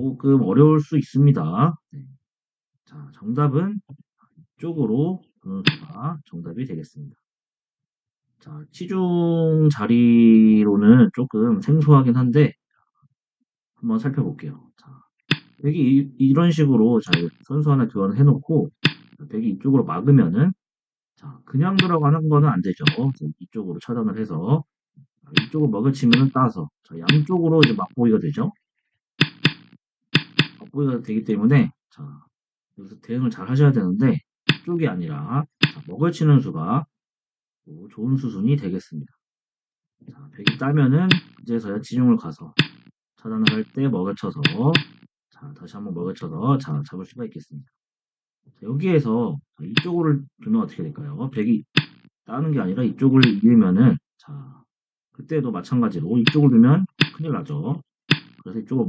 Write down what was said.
조금 어려울 수 있습니다. 네. 자, 정답은 이쪽으로 두는 수가 정답이 되겠습니다. 자, 치중 자리로는 조금 생소하긴 한데 한번 살펴볼게요. 자, 백이 이, 런 식으로 자, 선수 하나 교환을 해놓고 백이 이쪽으로 막으면은 자, 그냥 들어가는 거는 안 되죠. 이쪽으로 차단을 해서 이쪽으로 먹여치면은 따서 자, 양쪽으로 이제 맛보기가 되죠. 맛보기가 되기 때문에 자, 여기서 대응을 잘 하셔야 되는데 이쪽이 아니라 자, 먹여치는 수가 좋은 수순이 되겠습니다. 자, 백이 따면은 이제서야 지중을 가서 차단을 할 때 먹여쳐서 자, 다시 한번 먹여쳐서 자, 잡을 수가 있겠습니다. 자, 여기에서 이쪽을 두면 어떻게 될까요? 백이 따는 게 아니라 이쪽을 이으면은 자, 그때도 마찬가지로 이쪽을 두면 큰일 나죠. 그래서 이쪽을